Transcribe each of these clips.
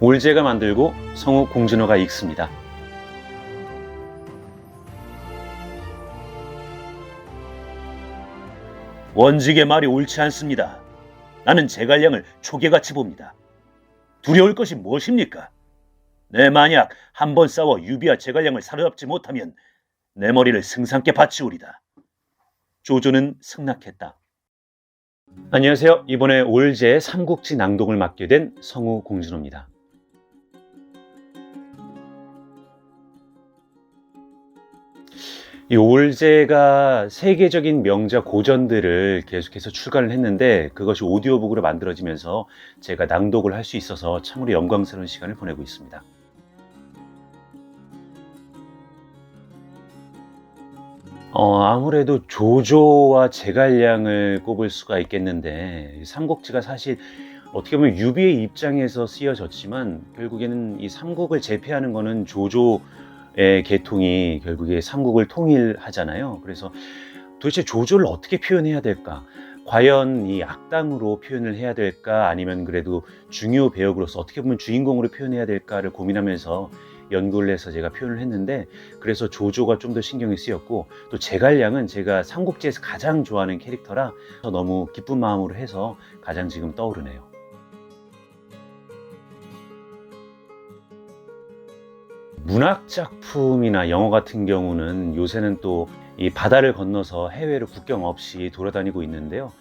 올제가 만들고 성우 공진호가 읽습니다. 원직의 말이 옳지 않습니다. 나는 제갈량을 초계같이 봅니다. 두려울 것이 무엇입니까? 내 만약 한 번 싸워 유비와 제갈량을 사로잡지 못하면 내 머리를 승상께 바치오리다. 조조는 승낙했다. 안녕하세요. 이번에 올제 삼국지 낭독을 맡게 된 성우 공진호입니다. 이 올제가 세계적인 명작 고전들을 계속해서 출간을 했는데 그것이 오디오북으로 만들어지면서 제가 낭독을 할 수 있어서 참으로 영광스러운 시간을 보내고 있습니다. 어, 아무래도 조조와 제갈량을 꼽을 수가 있겠는데 삼국지가 사실 어떻게 보면 유비의 입장에서 쓰여졌지만 결국에는 이 삼국을 제패하는 거는 조조 의 계통이 결국에 삼국을 통일하잖아요. 그래서 도대체 조조를 어떻게 표현해야 될까? 과연 이 악당으로 표현을 해야 될까? 아니면 그래도 중요 배역으로서 어떻게 보면 주인공으로 표현해야 될까를 고민하면서 연구를 해서 제가 표현을 했는데 그래서 조조가 좀 더 신경이 쓰였고 또 제갈량은 제가 삼국지에서 가장 좋아하는 캐릭터라 너무 기쁜 마음으로 해서 가장 지금 떠오르네요. 문학 작품이나 영화 같은 경우는 요새는 또 이 바다를 건너서 해외로 국경 없이 돌아다니고 있는데요.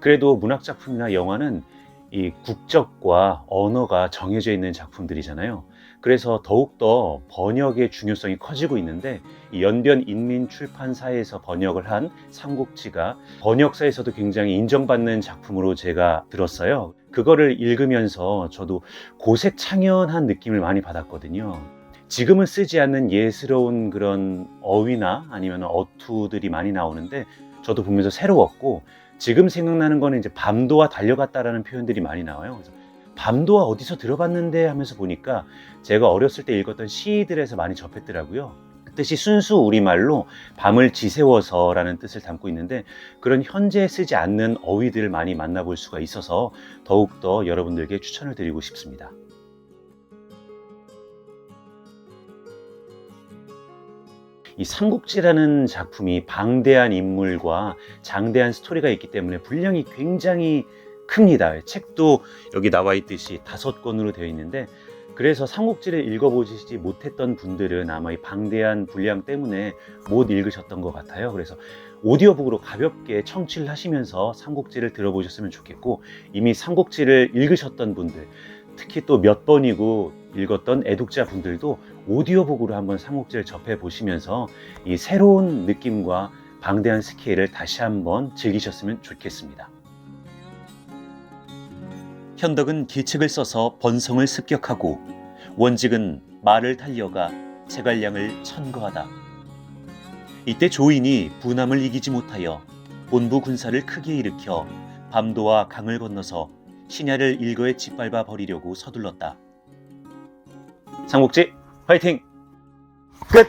그래도 문학 작품이나 영화는 이 국적과 언어가 정해져 있는 작품들이잖아요. 그래서 더욱더 번역의 중요성이 커지고 있는데 이 연변 인민 출판사에서 번역을 한 삼국지가 번역사에서도 굉장히 인정받는 작품으로 제가 들었어요. 그거를 읽으면서 저도 고색 창연한 느낌을 많이 받았거든요. 지금은 쓰지 않는 예스러운 그런 어휘나 아니면 어투들이 많이 나오는데 저도 보면서 새로웠고 지금 생각나는 거는 이제 밤도와 달려갔다라는 표현들이 많이 나와요. 그래서 밤도와 어디서 들어봤는데 하면서 보니까 제가 어렸을 때 읽었던 시들에서 많이 접했더라고요. 그 뜻이 순수 우리말로 밤을 지새워서라는 뜻을 담고 있는데 그런 현재 쓰지 않는 어휘들을 많이 만나볼 수가 있어서 더욱더 여러분들께 추천을 드리고 싶습니다. 이 삼국지라는 작품이 방대한 인물과 장대한 스토리가 있기 때문에 분량이 굉장히 큽니다. 책도 여기 나와 있듯이 다섯 권으로 되어 있는데 그래서 삼국지를 읽어보시지 못했던 분들은 아마 이 방대한 분량 때문에 못 읽으셨던 것 같아요. 그래서 오디오북으로 가볍게 청취를 하시면서 삼국지를 들어보셨으면 좋겠고 이미 삼국지를 읽으셨던 분들 특히 또 몇 번이고 읽었던 애독자 분들도 오디오북으로 한번 삼국지를 접해 보시면서 이 새로운 느낌과 방대한 스케일을 다시 한번 즐기셨으면 좋겠습니다. 현덕은 기책을 써서 번성을 습격하고 원직은 말을 달려가 제갈량을 천거하다. 이때 조인이 분함을 이기지 못하여 본부 군사를 크게 일으켜 밤도와 강을 건너서 신야를 일거에 짓밟아 버리려고 서둘렀다. 삼국지 화이팅! 끝!